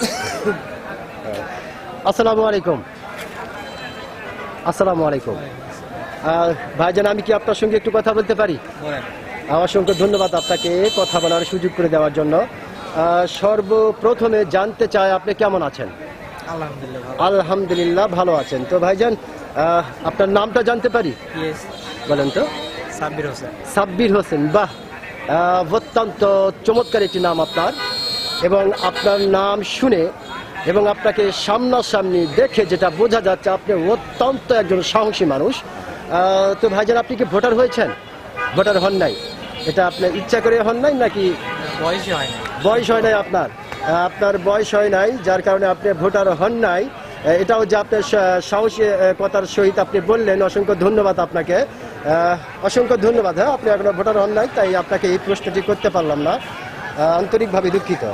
আসসালামু আলাইকুম। আসসালামু আলাইকুম। ভাইজান আমি কি আপনার সঙ্গে একটু কথা বলতে পারি? অসংখ্য ধন্যবাদ আপনাকে কথা বলার সুযোগ করে দেওয়ার জন্য। সর্বপ্রথমে জানতে চাই আপনি কেমন আছেন? আলহামদুলিল্লাহ ভালো। আছেন। তো ভাইজান আপনার নামটা জানতে পারি? বলেন তো। সাব্বির হোসেন। সাব্বির হোসেন বাহ! অত্যন্ত চমৎকার একটি নাম আপনার। এবং আপনার নাম শুনে এবং আপনাকে সামনাসামনি দেখে যেটা বোঝা যাচ্ছে আপনি অত্যন্ত একজন সাহসী মানুষ। তো ভাইজান আপনি কি ভোটার হয়েছেন? ভোটার হন নাই। এটা আপনার ইচ্ছা করে হন নাই নাকি? বয়সই হয় বয়স হয় নাই আপনার। আপনার বয়স হয় নাই যার কারণে আপনি ভোটার হন নাই। এটাও যে আপনার সাহসী কথার সহিত আপনি বললেন অসংখ্য ধন্যবাদ আপনাকে। অসংখ্য ধন্যবাদ হ্যাঁ আপনি এখনও ভোটার হন নাই তাই আপনাকে এই প্রশ্নটি করতে পারলাম না। আন্তরিকভাবে দুঃখিত।